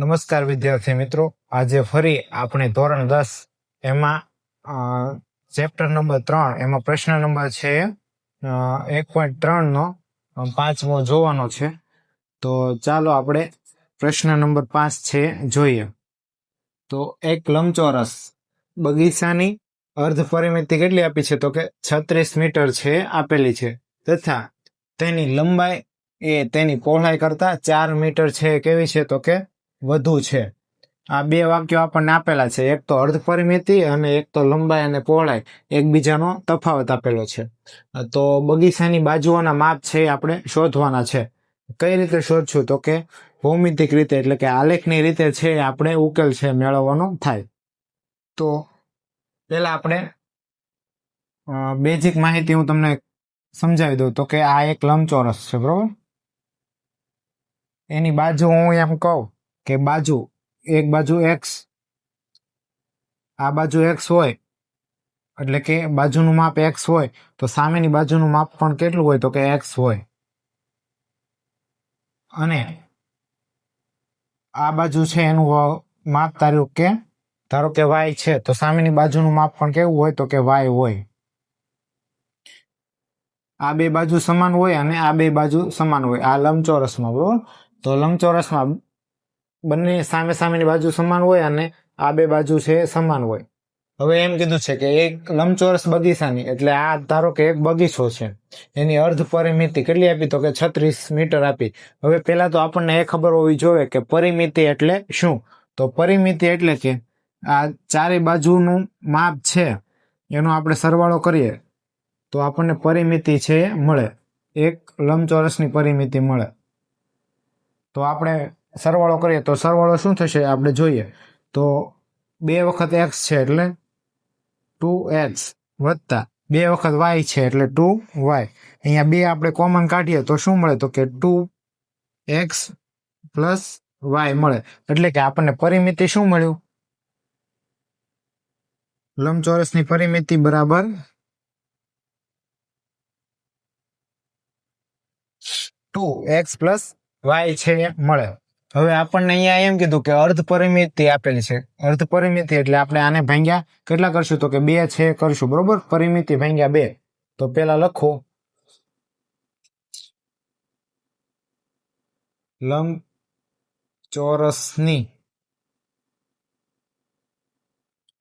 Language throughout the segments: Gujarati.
નમસ્કાર વિદ્યાર્થી મિત્રો. આજે ફરી આપણે ધોરણ દસ એમાં ચેપ્ટર નંબર ત્રણ, એમાં પ્રશ્ન નંબર છે એક પોઈન્ટ ત્રણનો પાંચમો જોવાનો છે. તો ચાલો આપણે પ્રશ્ન નંબર પાંચ છે જોઈએ. તો એક લંબચોરસ બગીચાની અર્ધ પરિમિતિ કેટલી આપી છે? તો કે છત્રીસ મીટર છે આપેલી છે. તથા તેની લંબાઈ એ તેની પહોળાઈ કરતા ચાર મીટર છે. કેવી છે? તો કે વધુ છે. આ બે વાક્યો આપણને આપેલા છે. એક તો અર્ધ પરિમિતિ અને એક તો લંબાઈ અને પહોળાઈ. એકબીજાનો તફાવત આપેલો છે. તો બગીચાની બાજુઓના માપ છે આપણે શોધવાના છે. કઈ રીતે શોધશું? તો કે ભૌમિતિક રીતે, એટલે કે આલેખની રીતે છે આપણે ઉકેલ છે મેળવવાનો થાય. તો પહેલાં આપણે બેઝિક માહિતી હું તમને સમજાવી દઉં. તો કે આ એક લંબચોરસ છે, બરોબર? એની બાજુ હું એમ કહું. કે બાજુ, એક બાજુ એક્સ આ બાજુ એક્સ હોય, એટલે કે બાજુનું માપ એક્સ હોય, તો સામેની બાજુનું માપ પણ કેટલું હોય તો કે એક્સ હોય. અને આ બાજુ છે એનું માપ ધારો કે ધારો કે વાય છે, તો સામેની બાજુનું માપ પણ કેવું હોય તો કે વાય હોય. આ બે બાજુ સમાન હોય અને આ બે બાજુ સમાન હોય. આ લંબચોરસમાં, બરોબર? તો લંબચોરસમાં બંને સામે સામેની બાજુ સમાન હોય અને આ બે બાજુ છે સમાન હોય. હવે એમ કીધું છે કે એક લંબચોરસ બગીચાની, એટલે આ ધારો કે એક બગીચો છે. એની અર્ધ પરિમિતિ કેટલી આપી? તો કે છત્રીસ મીટર આપી. હવે પહેલાં તો આપણને એ ખબર હોવી જોઈએ કે પરિમિતિ એટલે શું? તો પરિમિતિ એટલે કે આ ચારે બાજુનું માપ છે, એનો આપણે સરવાળો કરીએ, તો આપણને પરિમિતિ છે મળે. એક લંબચોરસની પરિમિતિ મળે. તો આપણે સરવાળો કરીએ તો સરવાળો શું થશે આપણે જોઈએ. તો બે વખત એક્સ છે એટલે ટુ એક્સ વત્તા બે વખત વાય છે એટલે ટુ વાય. અહીંયા બે આપણે કોમન કાઢીએ તો શું મળે? તો કે ટુ એક્સ પ્લસ વાય મળે. એટલે કે આપણને પરિમિતિ શું મળ્યું? લંબચોરસની પરિમિતિ બરાબર ટુ એક્સ પ્લસ વાય છે મળે. હવે આપણને અહીંયા એમ કીધું કે અર્ધ પરિમિતિ આપેલી છે. અર્ધ પરિમિતિ એટલે આપણે આને ભાંગ્યા કેટલા કરશું તો કે બે છે કરશું, બરોબર? પરિમિતિ ભાંગ્યા બે. તો પેલા લખો. લંબ ચોરસની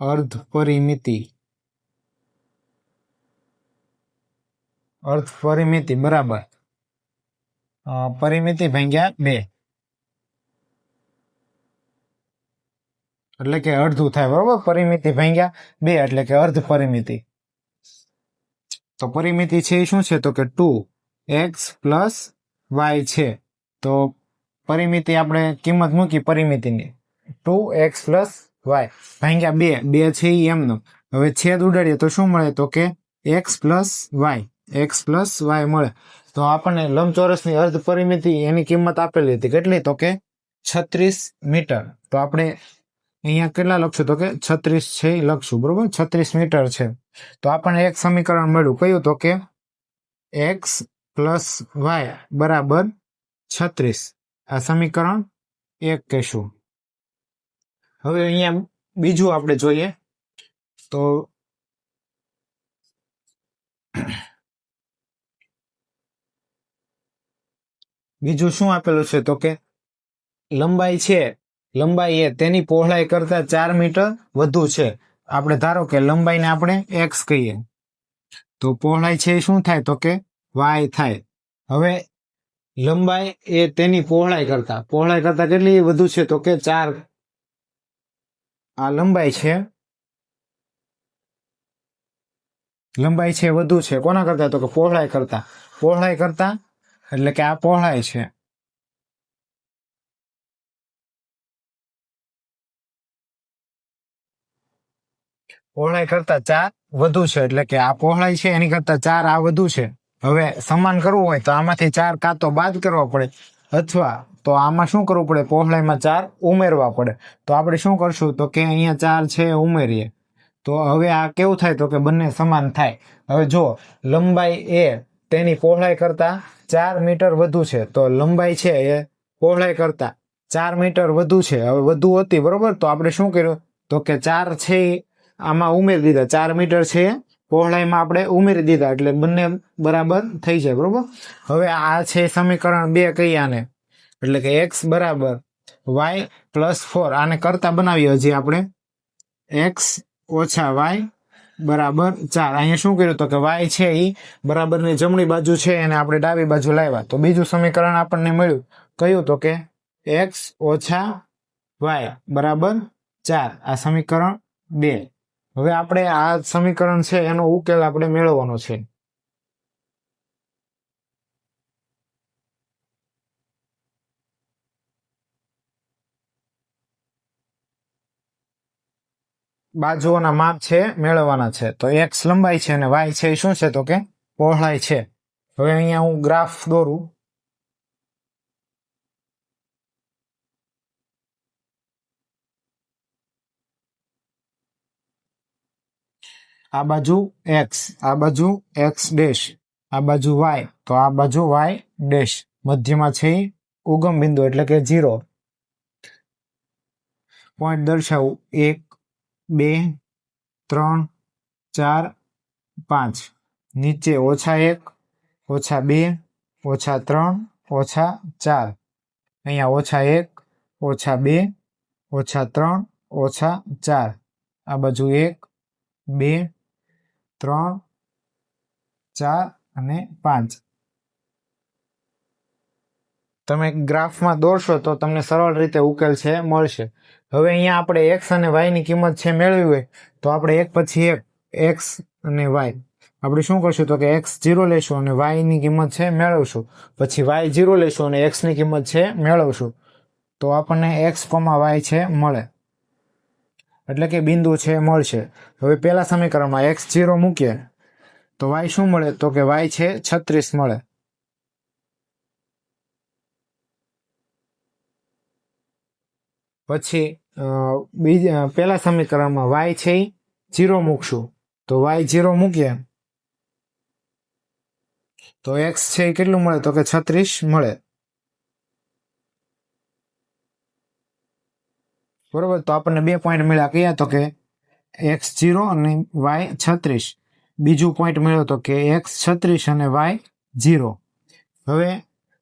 અર્ધ પરિમિતિ. અર્ધ પરિમિતિ, બરાબર. પરિમિતિ ભાંગ્યા બે. એટલે કે અડધું થાય, બરોબર? પરિમિતિ ભાંગ્યા બે, એટલે કે અર્ધ પરિમિતિ. તો પરિમિતિ છે એ શું છે? તો કે ટુ એક્સ પ્લસ વાય છે. તો પરિમિતિ આપણે કિંમત મૂકી પરિમિતિની. ટુ એક્સ પ્લસ વાય ભાંગ્યા બે. બે છે એ એમનો. હવે છેદ ઉડાડીએ તો શું મળે? તો કે x plus y. X plus y મળે. તો આપણને લંબચોરસની અર્ધ પરિમિતિ એની કિંમત આપેલી હતી કેટલી? તો કે છત્રીસ મીટર. તો આપણે અહીંયા કેટલા લખશું? તો કે છત્રીસ છે એ લખશું, બરોબર? છત્રીસ મીટર છે. તો આપણને એક સમીકરણ મળ્યું. કયું? તો કે એક્સ પ્લસ વાય બરાબર છત્રીસ. આ સમીકરણ એક કહેશું. હવે અહીંયા બીજું આપણે જોઈએ. તો બીજું શું આપેલું છે? તો કે લંબાઈ છે લંબાઈ એ તેની પહોળાઈ કરતા ચાર મીટર વધુ છે. આપણે ધારો કે લંબાઈને આપણે એક્સ કહીએ. તો પહોળાઈ છે શું થાય? તો કે વાય થાય. હવે લંબાઈ એ તેની પહોળાઈ કરતા. પહોળાઈ કરતા કેટલી વધુ છે? તો કે ચાર. આ લંબાઈ છે લંબાઈ છે, વધુ છે. કોના કરતા? તો કે પહોળાઈ કરતા. પહોળાઈ કરતા એટલે કે આ પહોળાઈ છે. પહોળાઈ કરતા ચાર વધુ છે, એટલે કે આ પહોળાઈ છે, એની કરતા ચાર આ વધુ છે. હવે સમાન કરવું હોય તો આમાંથી ચાર કાં તો બાદ કરવા પડે, અથવા તો આમાં શું કરવું પડે? પહોળાઈમાં ચાર ઉમેરવા પડે. તો આપણે શું કરશું? તો કે અહીંયા ચાર છે, ઉમેરીએ. તો હવે આ કેવું થાય? તો કે બંને સમાન થાય. હવે જો, લંબાઈ એ તેની પહોળાઈ કરતા ચાર મીટર વધુ છે. તો લંબાઈ છે એ પહોળાઈ કરતા ચાર મીટર વધુ છે. હવે વધુ હતી, બરોબર? તો આપણે શું કર્યું? તો કે ચાર છે આમાં ઉમેરી દીધા. ચાર મીટર છે. પહોળાઈમાં આપણે ઉમેરી દીધા એટલે બંને બરાબર થઈ જાય, બરોબર? હવે આ છે સમીકરણ બે કઈ આને એટલે કે એક્સ બરાબર વાય પ્લસ ફોર. આને કરતા બનાવીએ હજી આપણે. એક્સ ઓછા વાય બરાબર ચાર. અહીંયા શું કર્યું તો કે વાય છે એ બરાબરની જમણી બાજુ છે અને આપણે ડાબી બાજુ લાવ્યા. તો બીજું સમીકરણ આપણને મળ્યું. કયું તો કે એક્સ ઓછા વાય બરાબર ચાર. આ સમીકરણ બે. હવે આપણે આ સમીકરણ છે, એનો ઉકેલ આપણે મેળવવાનો છે. બાજુઓના માપ છે, મેળવવાના છે. તો એક્સ લંબાઈ છે અને વાય છે શું છે? તો કે પહોળાઈ છે. હવે અહીંયા હું ગ્રાફ દોરું. આ બાજુ એક્સ આ બાજુ એક્સ ડેશ, આ બાજુ વાય તો આ બાજુ વાય ડેશ. મધ્યમાં છે ઉગમ બિંદુ, એટલે કે જીરો પોઈન્ટ દર્શાવું. એક, બે, ત્રણ, ચાર, પાંચ. નીચે ઓછા એક, ઓછા બે, ઓછા ત્રણ, ઓછા ચાર. અહીંયા ઓછા એક, ઓછા બે, ઓછા ત્રણ, ઓછા ચાર. આ બાજુ એક, બે ત્રણ, ચાર અને પાંચ. તમે ગ્રાફમાં દોરશો તો તમને સરળ રીતે ઉકેલ છે, મળશે. હવે અહીંયા આપણે એક્સ અને વાયની કિંમત છે મેળવી હોય, તો આપણે એક પછી એક એક્સ અને વાય આપણે શું કરશું તો કે એક્સ જીરો લેશું અને વાયની કિંમત છે મેળવશું. પછી વાય જીરો લેશું અને એક્સની કિંમત છે મેળવશું. તો આપણને એક્સ કોમાં વાય છે મળે. એટલે કે બિંદુ છે, મળશે. હવે પહેલા સમીકરણમાં એક્સ જીરો મૂકીએ. તો વાય શું મળે? તો કે વાય છે, છત્રીસ મળે. પછી બીજા પહેલા સમીકરણમાં વાય છે એ જીરો મૂકશું. તો વાય જીરો મૂકીએ. તો એક્સ છે એ કેટલું મળે? તો કે છત્રીસ મળે. બરોબર? તો આપણને બે પોઈન્ટ મળ્યા. કયા? તો કે એક્સ જીરો અને વાય છત્રીસ. બીજું પોઈન્ટ મળ્યો તો કે એક્સ છત્રીસ અને વાય જીરો હવે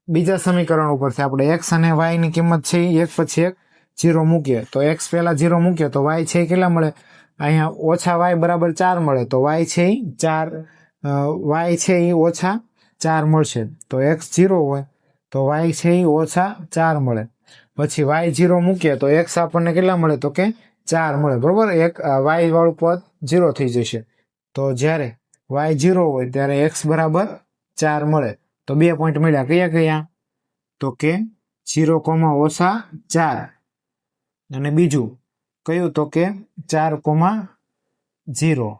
બીજા સમીકરણ ઉપરથી આપણે એક્સ અને વાયની કિંમત છે એક પછી એક જીરો મૂકીએ. તો એક્સ પહેલાં જીરો મૂકીએ. તો વાય છે કેટલા મળે? અહીંયા ઓછા વાય બરાબર ચાર મળે. તો વાય છે એ ચાર વાય છે એ ઓછા ચાર મળશે. તો એક્સ જીરો હોય તો વાય છે એ ઓછા ચાર મળે. પછી વાય જીરો મૂકીએ તો એક્સ આપણને કેટલા મળે? તો કે ચાર મળે, બરોબર? એક વાય વાળું પદ જીરો થઈ જશે. તો જ્યારે વાય જીરો હોય, ત્યારે એક્સ બરાબર ચાર મળે. તો બે પોઈન્ટ મળ્યા કયા કયા? તો કે જીરો કોમા ઓછા ચાર. અને બીજું, કયું? તો કે ચાર કોમા જીરો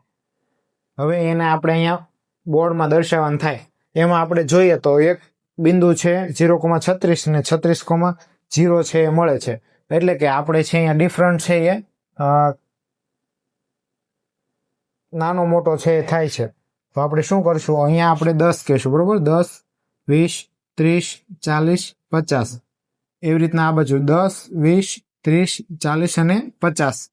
હવે એને આપણે અહીંયા બોર્ડમાં દર્શાવવાનું થાય. એમાં આપણે જોઈએ તો એક બિંદુ છે જીરો કોમા છત્રીસ ને છત્રીસ કોમા જીરો છે એ મળે છે. એટલે કે આપણે છે અહીંયા ડિફરન્ટ છે એ નાનો મોટો છે એ થાય છે. તો આપણે શું કરશું? અહીંયા આપણે દસ કહેશું, બરોબર? દસ, વીસ, ત્રીસ, ચાલીસ, પચાસ. એવી રીતના આ બાજુ દસ, વીસ, ત્રીસ, ચાલીસ અને પચાસ.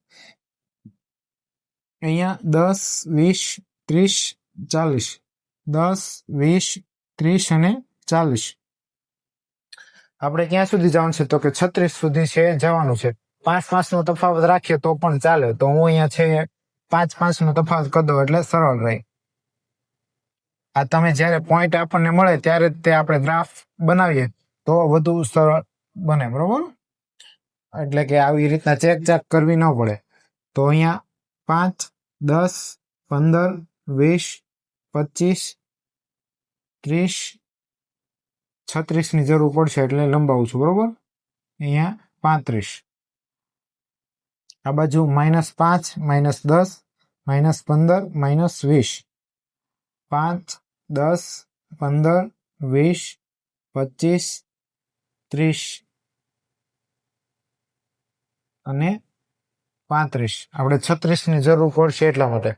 અહીંયા દસ, વીસ, ત્રીસ, ચાલીસ. દસ, વીસ, ત્રીસ અને ચાલીસ. આપણે ક્યાં સુધી જવાનું છે? તો કે છત્રીસ સુધી છે, જવાનું છે. પાંચ પાંચ નો તફાવત રાખીએ તો પણ ચાલે. તો હું અહીંયા છે, પાંચ પાંચ નો તફાવત કરી એટલે સરળ રહે. આ તમે જ્યારે પોઈન્ટ આપણને મળે ત્યારે તે આપણે ગ્રાફ બનાવીએ તો વધુ સરળ બને, બરોબર? એટલે કે આવી રીતના ચેક ચેક કરવી ન પડે. તો અહીંયા પાંચ, દસ, પંદર, વીસ, પચીસ, ત્રીસ છત્રીસની જરૂર પડશે એટલે લંબાવું છું, બરોબર? અહીંયા પાંત્રીસ. આ બાજુ માઇનસ પાંચ, માઇનસ દસ, માઇનસ પંદર, માઇનસ વીસ. પાંચ, દસ, પંદર, વીસ, પચીસ, ત્રીસ. અને પાંત્રીસ. આપણે છત્રીસની જરૂર પડશે એટલા માટે.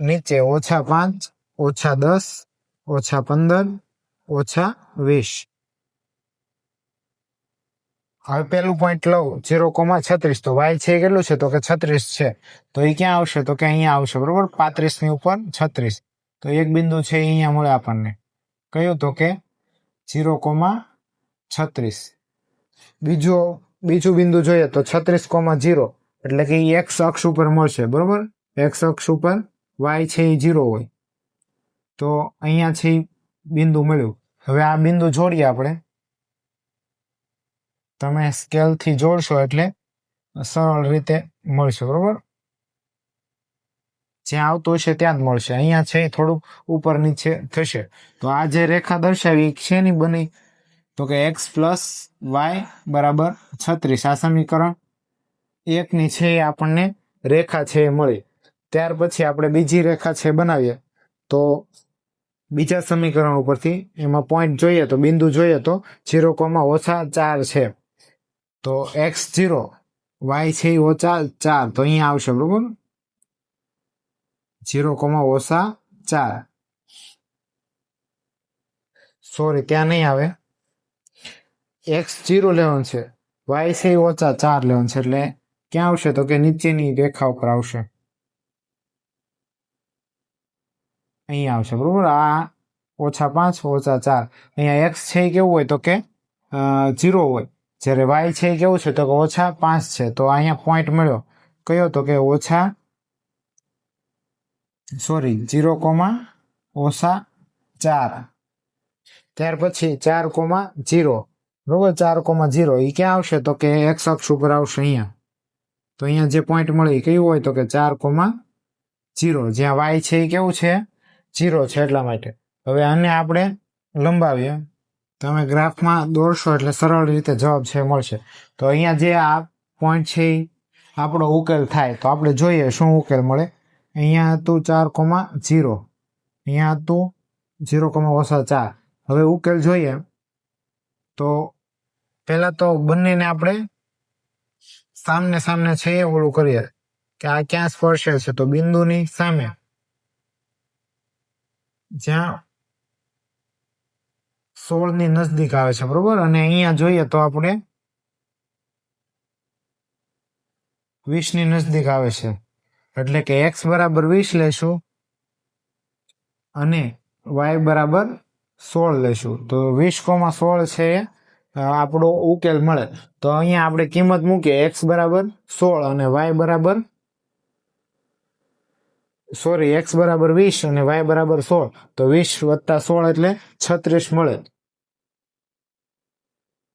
નીચે ઓછા પાંચ, ઓછા દસ, ઓછા પંદર ઓછા વીસ. હવે પેલું પોઈન્ટ લઉં ઝીરો કોમા છત્રીસ. તો વાય છે કેટલું છે? તો કે છત્રીસ છે. તો એ ક્યાં આવશે? તો કે અહીંયા આવશે, બરોબર? પાંત્રીસની ઉપર છત્રીસ. તો એક બિંદુ છે અહીંયા મળે આપણને. કયું? તો કે ઝીરો કોમા છત્રીસ. બીજો, બીજું બિંદુ જોઈએ તો છત્રીસ કોમા જીરો એટલે કે એ એક્સ અક્ષ ઉપર મળશે, બરોબર? એક્સ અક્ષ ઉપર વાય છે એ જીરો હોય. તો અહીંયા છે બિંદુ મળ્યું. હવે આ બિંદુ જોડીએ આપણે. તમે સ્કેલથી જોડશો એટલે સરળ રીતે મળશે, બરોબર? જ્યાં આવતું હશે ત્યાં જ મળશે. અહીંયા છે એ થોડુંક ઉપર નીચે થશે. તો આ જે રેખા દર્શાવી છે ની બની તો કે એક્સ પ્લસ વાય બરાબર છત્રીસ. આ સમીકરણ એકની છે એ આપણને રેખા છે એ મળી. ત્યાર પછી આપણે બીજી રેખા છે બનાવીએ. તો બીજા સમીકરણ ઉપરથી એમાં પોઈન્ટ જોઈએ તો, બિંદુ જોઈએ તો જીરો કોમાં ઓછા ચાર છે. તો એક્સ જીરો વાય છે ઓછા ચાર. તો અહીંયા આવશે બરોબર? જીરો કોમાં ઓછા ચાર. સોરી ત્યાં નહીં આવે. એક્સ જીરો લેવન છે. વાય છે ઓછા ચાર લેવન છે. એટલે ક્યાં આવશે? તો કે નીચેની રેખા ઉપર આવશે. અહીંયા આવશે, બરોબર? આ ઓછા પાંચ, ઓછા ચાર. અહીંયા એક્સ છે એ કેવું હોય તો કે જીરો હોય. જ્યારે વાય છે એ કેવું છે તો કે ઓછા પાંચ છે. તો અહીંયા પોઈન્ટ મળ્યો. કયો તો કે ઓછા સોરી જીરો કોમા ઓછા ચાર. ત્યાર પછી ચાર કોમા જીરો બરોબર? ચાર કોમા જીરો એ ક્યાં આવશે તો કે એક્સ અક્ષ ઉપર આવશે અહીંયા. તો અહીંયા જે પોઈન્ટ મળે એ કયું હોય તો કે ચાર કોમા જીરો જ્યાં વાય છે એ કેવું છે? જીરો છે એટલા માટે. હવે આને આપણે લંબાવીએ. તમે ગ્રાફમાં દોરશો એટલે સરળ રીતે જવાબ છે, મળશે. તો અહીંયા જે આ પોઈન્ટ છે એ આપણો ઉકેલ થાય. તો આપણે જોઈએ શું ઉકેલ મળે. અહીંયા હતું ચાર કોમા જીરો. અહીંયા હતું જીરો કોમા ઓછા ચાર. હવે ઉકેલ જોઈએ. તો પહેલાં તો બંનેને આપણે સામને સામને છે એ ઓળું કરીએ. કે આ ક્યાં સ્પર્શે છે? તો બિંદુની સામે. જ્યાં સોળની નજદીક આવે છે, બરોબર? અને અહીંયા જોઈએ તો આપણે વીસની નજદીક આવે છે. એટલે કે એક્સ બરાબર વીસ લેશું અને વાય બરાબર સોળ લેશું. તો વીસ કોમાં સોળ છે આપણો ઉકેલ મળે. તો અહીંયા આપણે કિંમત મૂકીએ, એક્સ બરાબર સોળ અને વાય બરાબર સોરી, એક્સ બરાબર વીસ અને વાય બરાબર સોળ. તો વીસ વત્તા સોળ એટલે છત્રીસ મળે.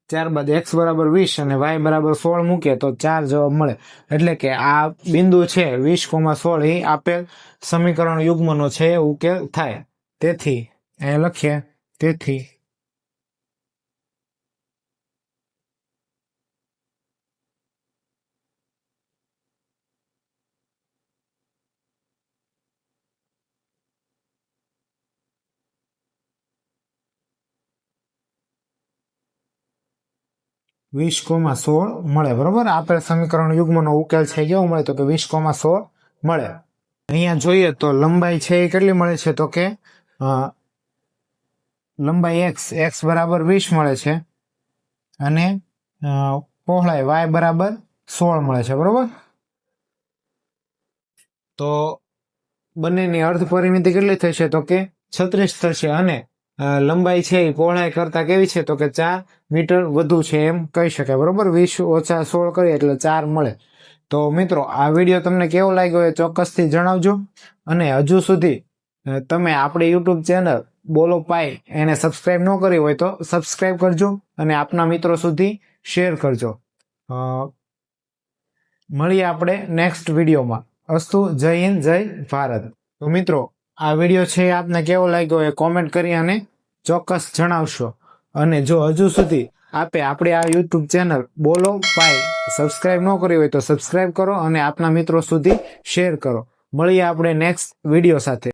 ત્યારબાદ એક્સ બરાબર વીસ અને વાય બરાબર સોળ મૂકીએ તો ચાર જવાબ મળે. એટલે કે આ બિંદુ છે, વીસ કોમા સોળ એ આપેલ સમીકરણ યુગ્મનો છે એ ઉકેલ થાય. તેથી એ લખીએ, તેથી. વીસ કોમા સોળ મળે, બરોબર? આપેલ સમીકરણ યુગ્મનો ઉકેલ છે કેવો મળે તો કે વીસ કોમા સોળ મળે. અહીંયા જોઈએ તો લંબાઈ છે એ કેટલી મળે છે તો કે લંબાઈ એક્સ એક્સ બરાબર વીસ મળે છે અને પહોળાઈ વાય બરાબર સોળ મળે છે, બરોબર? તો બંનેની અર્ધ પરિમિતિ કેટલી થશે તો કે છત્રીસ થશે અને લંબાઈ છે એ પહોળાઈ કરતા કેવી છે? તો કે ચાર મીટર વધુ છે એમ કહી શકાય, બરોબર? વીસ ઓછા સોળ કરીએ એટલે ચાર મળે. તો મિત્રો, આ વીડિયો તમને કેવો લાગ્યો એ ચોક્કસથી જણાવજો. અને હજુ સુધી તમે આપણી યુટ્યુબ ચેનલ બોલો પાય એને સબસ્ક્રાઈબ ન કરી હોય તો સબસ્ક્રાઈબ કરજો અને આપના મિત્રો સુધી શેર કરજો. મળીએ આપણે નેક્સ્ટ વિડીયોમાં. અસ્તુ, જય હિન્દ, જય ભારત. તો મિત્રો આ વીડિયો છે આપને કેવો લાગ્યો એ કોમેન્ટ કરી અને ચોક્કસ જણાવશો. અને જો હજુ સુધી આપે આપણી આ યુટ્યુબ ચેનલ બોલો પાય સબસ્ક્રાઈબ ન કરી હોય તો સબસ્ક્રાઈબ કરો અને આપના મિત્રો સુધી શેર કરો. મળીએ આપણે નેક્સ્ટ વીડિયો સાથે.